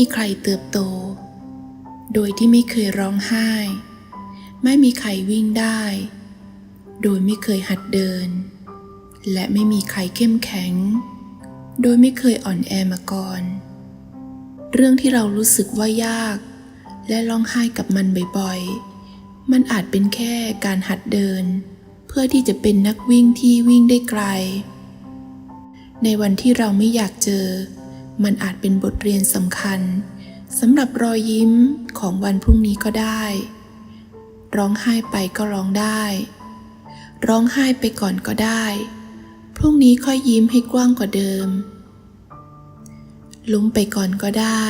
ีใครเติบโต โดยที่ไม่เคยร้องไห้ ไม่มีใครวิ่งได้ โดยไม่เคยหัดเดิน และไม่มีใครเข้มแข็ง โดยไม่เคยอ่อนแอมาก่อน เรื่องที่เรารู้สึกว่ายาก และร้องไห้กับมันบ่อยๆ มันอาจเป็นแค่การหัดเดิน เพื่อที่จะเป็นนักวิ่งที่วิ่งได้ไกล ในวันที่เราไม่อยากเจอ มันอาจเป็นบทเรียนสำคัญสำหรับรอยยิ้มของวันพรุ่งนี้ก็ได้ ร้องไห้ไปก็ร้องได้ ร้องไห้ไปก่อนก็ได้ พรุ่งนี้ค่อยยิ้มให้กว้างกว่าเดิม ล้มไปก่อนก็ได้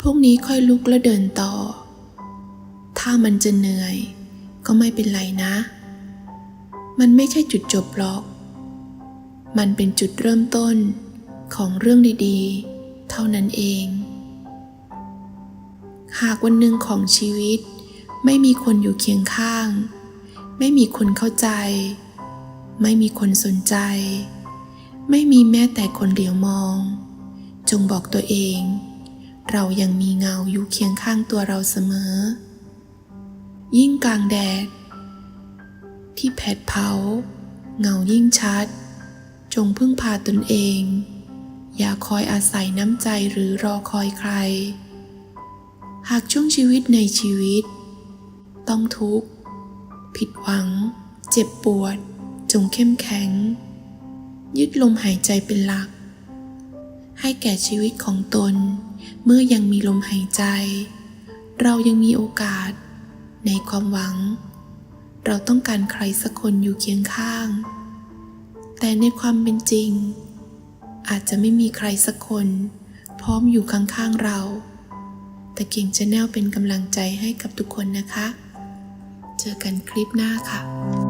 พรุ่งนี้ค่อยลุกและเดินต่อ ถ้ามันจะเหนื่อย ก็ไม่เป็นไรนะ มันไม่ใช่จุดจบหรอก มันเป็นจุดเริ่มต้น ของเรื่องดีๆ เท่านั้นเอง หากวันหนึ่งของชีวิต ไม่มีคนอยู่เคียงข้าง ไม่มีคนเข้าใจ ไม่มีคนสนใจ ไม่มีแม้แต่คนเหลียวมอง จงบอกตัวเอง เรายังมีเงาอยู่เคียงข้างตัวเราเสมอ ยิ่งกลางแดด ที่แผดเผาเงายิ่งชัด จงพึ่งพาตนเอง อย่าคอยอาศัยน้ำใจหรือรอคอยใคร หากช่วงชีวิตในชีวิต ต้องทุกข์ ผิดหวัง เจ็บปวด จงเข้มแข็ง ยึดลมหายใจเป็นหลัก ให้แก่ชีวิตของตน เมื่อยังมีลมหายใจ เรายังมีโอกาส ในความหวัง เราต้องการใครสักคนอยู่เคียงข้าง แต่ในความเป็นจริง อาจจะไม่มีใครสักคน พร้อมอยู่ข้างๆเรา แต่เก่งจะแนวเป็นกำลังใจให้กับทุกคนนะคะ เจอกันคลิปหน้าค่ะ